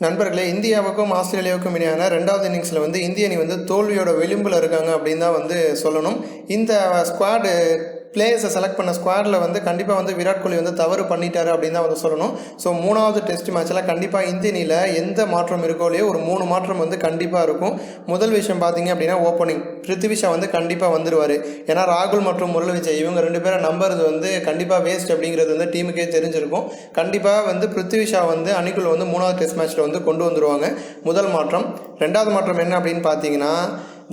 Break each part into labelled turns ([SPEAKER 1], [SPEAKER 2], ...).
[SPEAKER 1] நண்பர்களே இந்தியாவுக்கும் ஆஸ்திரேலியாவுக்கும் இடையான ரெண்டாவது இன்னிங்ஸில் வந்து இந்திய அணி வந்து தோல்வியோட விளிம்பில் இருக்காங்க அப்படின்னு தான் வந்து சொல்லணும். இந்த ஸ்குவாடு பிளேயர்ஸை செலக்ட் பண்ண ஸ்குவாடில் வந்து கண்டிப்பாக வந்து விராட் கோலி வந்து தவறு பண்ணிட்டாரு அப்படின்னு தான் வந்து சொல்லணும். ஸோ மூணாவது டெஸ்ட் மேட்ச்சில் கண்டிப்பாக இந்திய அணியில் எந்த மாற்றம் இருக்கோ இல்லையோ ஒரு மூணு மாற்றம் வந்து கண்டிப்பாக இருக்கும். முதல் விஷயம் பார்த்தீங்க அப்படின்னா ஓப்பனிங் பிருத்திவிஷா வந்து கண்டிப்பாக வந்துடுவார் ஏன்னா ராகுல் மற்றும் முரளி விஜய் இவங்க ரெண்டு பேரை நம்புறது வந்து கண்டிப்பாக வேஸ்ட் அப்படிங்கிறது வந்து டீமுக்கே தெரிஞ்சிருக்கும். கண்டிப்பாக வந்து பிருத்திவிஷா வந்து அணிக்குள்ள வந்து மூணாவது டெஸ்ட் மேட்ச்சில் வந்து கொண்டு வந்துடுவாங்க முதல் மாற்றம். ரெண்டாவது மாற்றம் என்ன அப்படின்னு பார்த்தீங்கன்னா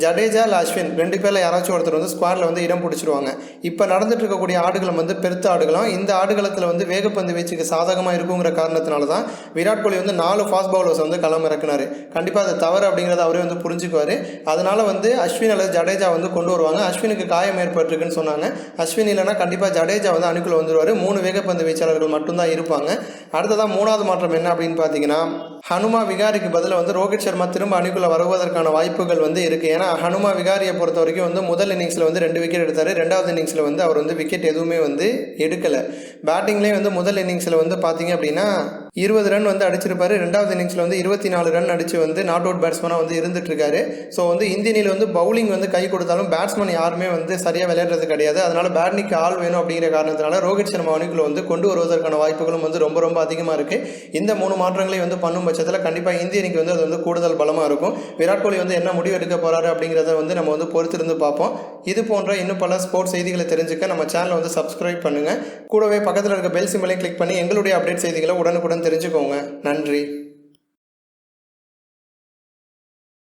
[SPEAKER 1] ஜடேஜா இல்லை அஸ்வின் ரெண்டு பேரில் யாராச்சும் ஒருத்தர் வந்து ஸ்குவாடில் வந்து இடம் பிடிச்சிருவாங்க. இப்போ நடந்துட்டு இருக்கக்கூடிய ஆடுகளும் வந்து பெருத்த ஆடுகளும் இந்த ஆடுகளத்தில் வந்து வேகப்பந்து வீச்சுக்கு சாதகமாக இருக்குங்கிற காரணத்தினால தான் விராட் கோலி வந்து நாலு ஃபாஸ்ட் பவுலர்ஸ் வந்து களம் இறக்குனார். கண்டிப்பாக அது தவறு அப்படிங்கிறத அவரே வந்து புரிஞ்சுக்குவார். அதனால் வந்து அஸ்வின் அல்லது ஜடேஜா வந்து கொண்டு வருவாங்க. அஸ்வினுக்கு காயம் ஏற்பட்டிருக்குன்னு சொன்னாங்க. அஸ்வின் இல்லைன்னா கண்டிப்பாக ஜடேஜா வந்து அணுக்குள்ள வந்துருவார். மூணு வேகப்பந்து வீச்சாளர்கள் மட்டும்தான் இருப்பாங்க. அடுத்ததாக மூணாவது மாற்றம் என்ன அப்படின்னு பார்த்தீங்கன்னா ஹனுமா விகாரிக்கு பதிலாக வந்து ரோஹித் சர்மா திரும்ப அணிக்குள்ள வருவதற்கான வாய்ப்புகள் வந்து இருக்குது ஏன்னா ஹனுமா விகாரியை பொறுத்த வரைக்கும் வந்து முதல் இன்னிங்ஸில் வந்து ரெண்டு விக்கெட் எடுத்தார். ரெண்டாவது இன்னிங்ஸில் வந்து அவர் வந்து விக்கெட் எதுவுமே வந்து எடுக்கலை. பேட்டிங்லேயே வந்து முதல் இன்னிங்ஸில் வந்து பார்த்தீங்க அப்படின்னா இருபது ரன் வந்து அடிச்சிருப்பாரு. ரெண்டாவது இன்னிங்ஸில் வந்து இருபத்தி நாலு ரன் அடித்து வந்து நாட் அவுட் பேட்ஸ்மனாக வந்து இருந்துட்டு இருக்காரு ஸோ வந்து இந்தியனில் வந்து பவுலிங் வந்து கை கொடுத்தாலும் பேட்ஸ்மேன் யாருமே வந்து சரியாக விளையாடுறது கிடையாது. அதனால் பேட்னிக்கு ஆள் வேணும் அப்படிங்கிற காரணத்தினால ரோஹித் சர்மா அணிக்குள்ள வந்து கொண்டு வருவதற்கான வாய்ப்புகளும் வந்து ரொம்ப ரொம்ப அதிகமாக இருக்குது இந்த மூணு மாற்றங்களையும் வந்து பண்ணும் பட்சத்தில் கண்டிப்பாக இந்திய அணிக்கு வந்து அது வந்து கூடுதல் பலமாக இருக்கும். விராட் கோலி வந்து என்ன முடிவு எடுக்க போகிறாரு அப்படிங்கிறத வந்து நம்ம வந்து பொறுத்திருந்து பார்ப்போம். இது போன்ற இன்னும் பல ஸ்போர்ட்ஸ் செய்திகளை தெரிஞ்சுக்க நம்ம சேனலை வந்து சப்ஸ்கிரைப் பண்ணுங்கள் கூடவே பக்கத்தில் இருக்க பெல் சிம்பிளையும் கிளிக் பண்ணி எங்களுடைய அப்டேட் செய்திகளை உடனுக்குடன் தெரிஞ்சுக்கோங்க. நன்றி.